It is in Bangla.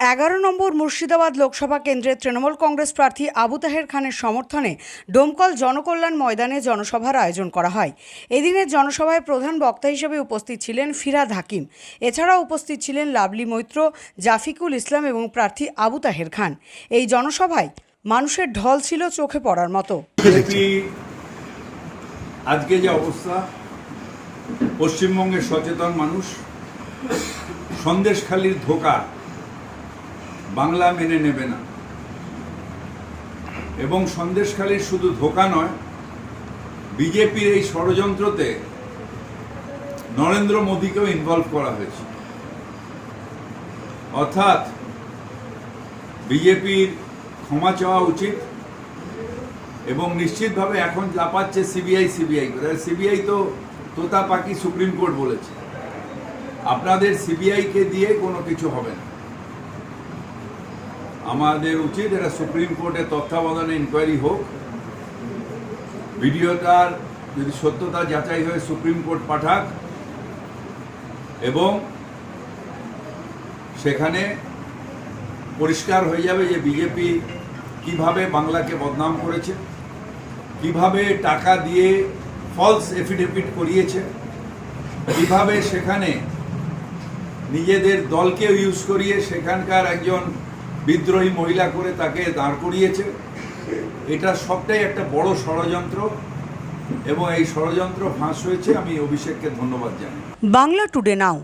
এগারো নম্বর মুর্শিদাবাদ লোকসভা কেন্দ্রের তৃণমূল কংগ্রেস প্রার্থী আবু তাহের খানের সমর্থনে ডোমকল জনকল্যাণ ময়দানে জনসভার আয়োজন করা হয়। এদিনের জনসভায় প্রধান বক্তা হিসেবে উপস্থিত ছিলেন ফিরাদ হাকিম। এছাড়াও উপস্থিত ছিলেন লাভলি মৈত্র, জাফিকুল ইসলাম এবং প্রার্থী আবু তাহের খান। এই জনসভায় মানুষের ঢল ছিল চোখে পড়ার মতো। আজকে যে অবস্থা, পশ্চিমবঙ্গের সচেতন মানুষ, সন্দেশখালির ধোকা বাংলা মেনে নেবে না। এবং সন্দেশখালির শুধু ধোকা নয়, বিজেপির এই ষড়যন্ত্রতে নরেন্দ্র মোদীকেও ইনভলভ করা হয়েছে। অর্থাৎ বিজেপির ক্ষমা চাওয়া উচিত এবং নিশ্চিতভাবে এখন লাপাচ্ছে সিবিআই সিবিআই করে। সিবিআই তো তোতা পাখি সুপ্রিম কোর্ট বলেছে। আপনাদের সিবিআইকে দিয়ে কোনো কিছু হবে না। আমাদের উচিত এটা সুপ্রিম কোর্টের তত্ত্বাবধানে ইনকোয়ারি হোক। ভিডিওটার যদি সত্যতা যাচাই হয়ে সুপ্রিম কোর্ট পাঠাক এবং সেখানে পরিষ্কার হয়ে যাবে যে বিজেপি কীভাবে বাংলাকে বদনাম করেছে, কীভাবে টাকা দিয়ে ফলস এফিডেভিট করিয়েছে, কীভাবে সেখানে নিজেদের দলকে ইউজ করিয়ে সেখানকার একজন বিদ্রোহী মহিলা করে তাকে দাঁড় করিয়েছে। এটা সবটাই একটা বড় ষড়যন্ত্র এবং এই ষড়যন্ত্র ফাঁস হয়েছে। আমি অভিষেককে ধন্যবাদ জানাই। Bangla today now.